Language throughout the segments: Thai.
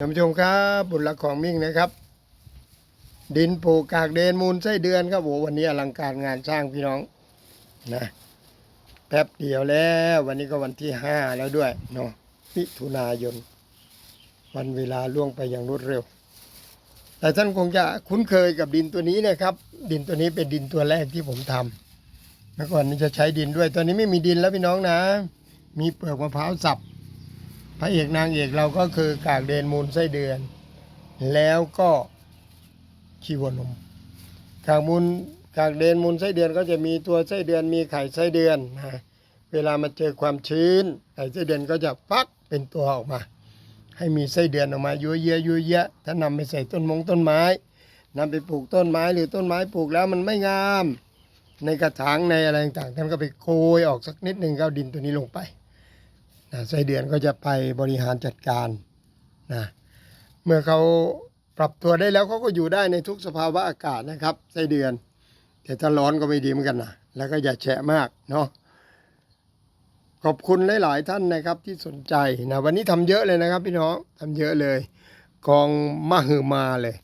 ท่านผู้ชมครับบุญรักของมิ่งนะครับ ดินปลูกกากเดนมูลไส้เดือนครับโอ้วันนี้อลังการงานสร้างพี่น้องนะแป๊บเดียวแล้ว วันนี้ก็วันที่ห้าแล้วด้วยเนาะมิถุนายน วันเวลาล่วงไปอย่างรวดเร็ว แต่ท่านคงจะคุ้นเคยกับดินตัวนี้นะครับ ดินตัวนี้เป็นดินตัวแรกที่ผมทำเมื่อก่อนนี้จะใช้ดินด้วยตอนนี้ไม่มีดินแล้วพี่น้องนะ มีเปลือกมะพร้าวสับ พระเอกนางเอกเราก็คือกากเดนมูลไส้เดือน แล้วก็ชีวนมกากมูลกากเดนมูลไส้เดือนก็จะมีตัวไส้เดือนมีไข่ไส้เดือนนะเวลามันเจอความชื้นไข่ไส้เดือนก็จะฟักเป็นตัวออกมา ให้มีไส้เดือนออกมายั่วเยะยั่วเยะถ้านำไปใส่ต้นมงต้นไม้นำไปปลูกต้นไม้หรือต้นไม้ปลูกแล้วมันไม่งาม ในกระถางในอะไรต่างๆท่านก็ไปโกยออกสักนิดหนึ่งก็เอาดินตัวนี้ลงไป นะไส้เดือนก็จะไปบริหารจัดการนะเมื่อเขาปรับตัวได้แล้วเขาก็อยู่ได้ในทุกสภาวะอากาศนะครับไส้เดือน แต่ถ้าร้อนก็ไม่ดีเหมือนกันนะแล้วก็อย่าแฉะมากเนาะขอบคุณหลาย ๆ ท่านนะครับที่สนใจนะวันนี้ทำเยอะเลยนะครับพี่น้องทำเยอะเลย กองมหึมาเลย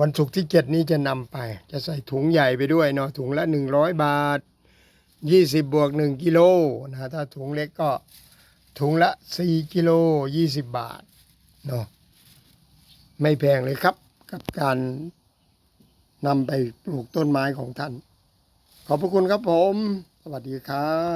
วันศุกร์ที่เจ็ดนี้จะนำไป จะใส่ถุงใหญ่ไปด้วยเนาะถุงละหนึ่งร้อยบาทยี่สิบบวกหนึ่งกิโลนะถ้าถุงเล็กก็ ถุงละ 4 กิโล 20 บาทเนาะไม่แพงเลยครับ กับการนำไปปลูกต้นไม้ของท่าน ขอบพระคุณครับผม สวัสดีครับ